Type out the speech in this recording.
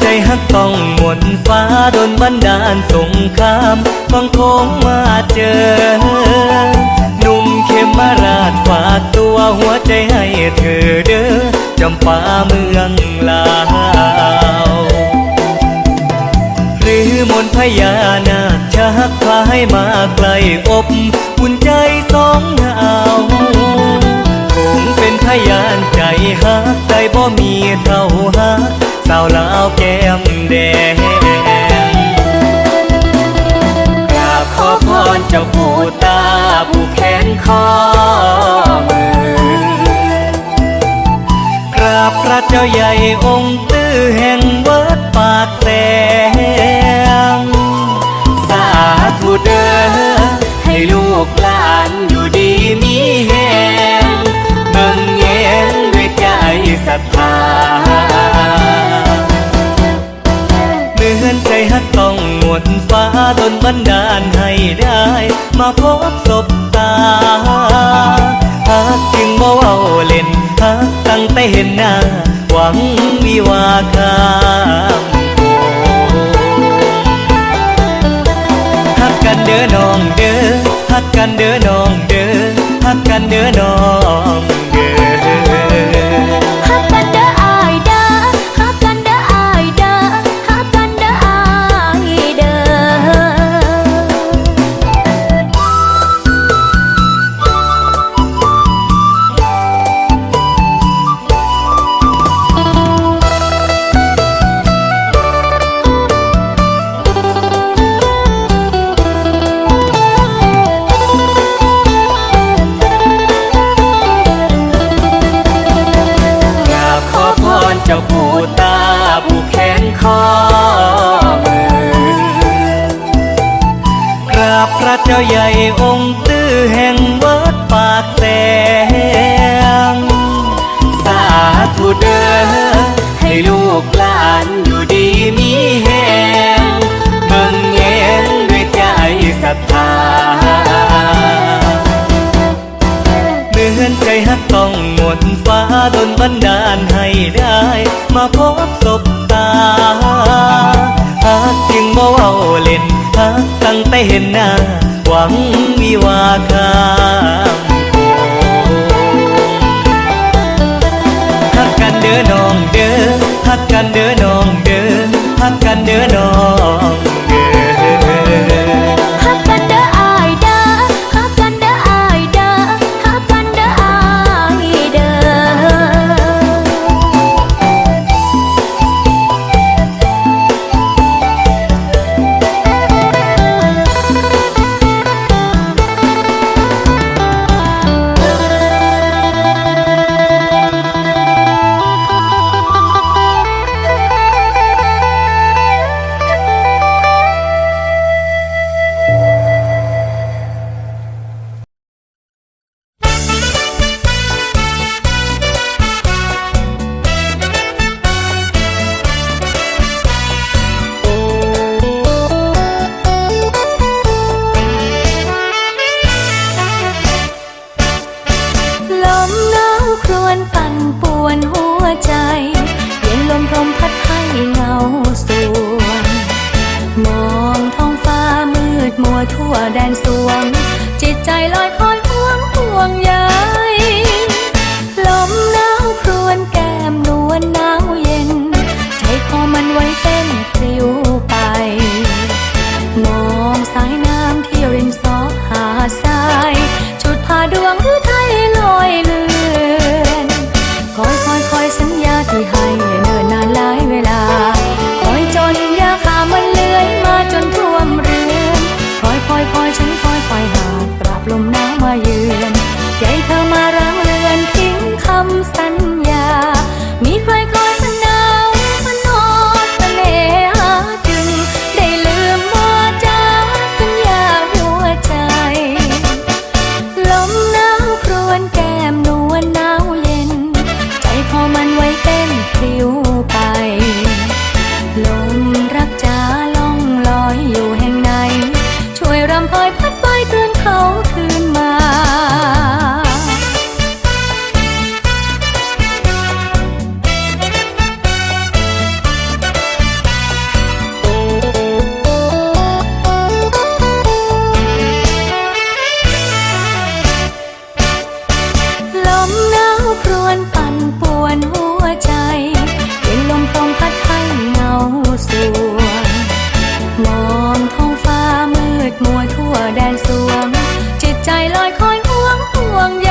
ใจฮักต้องหมนฟ้าโดนบันดาลสงครามฟังโค้งมาเจอ หนุ่มเขมมาราชฝากตัวหัวใจให้เธอเด้อจำปาเมืองลาวหรือมนพญานาคชักพาให้มาไกลอบอุ่นใจสองหาวคงเป็นพยานใจฮักใจบ่มีเท่าฮัก สาวลาวแก้มแดงกราบขอพรเจ้าผู้ตาผู้แขนคอมือกราบพระเจ้าใหญ่องค์ตื้อแห่งวั ม ราบพระเจ้าใหญ่องค์ตื้อแห่งวัดปากแสง สาธุเด้อให้ลูกหลานอยู่ดีมีแหงเบิ่งแยงด้วยใจศรัทธาเหมือนใจฮักต้องหมดฟ้าดนบันดาลให้ได้ มาพบ เห็นหน้าหวังวิวาคา ทั่วแดนสวง จิตใจลอยคอยห่วงห่วงใย มัวทั่วแดนสวง จิตใจลอยคอยห่วงห่วงใย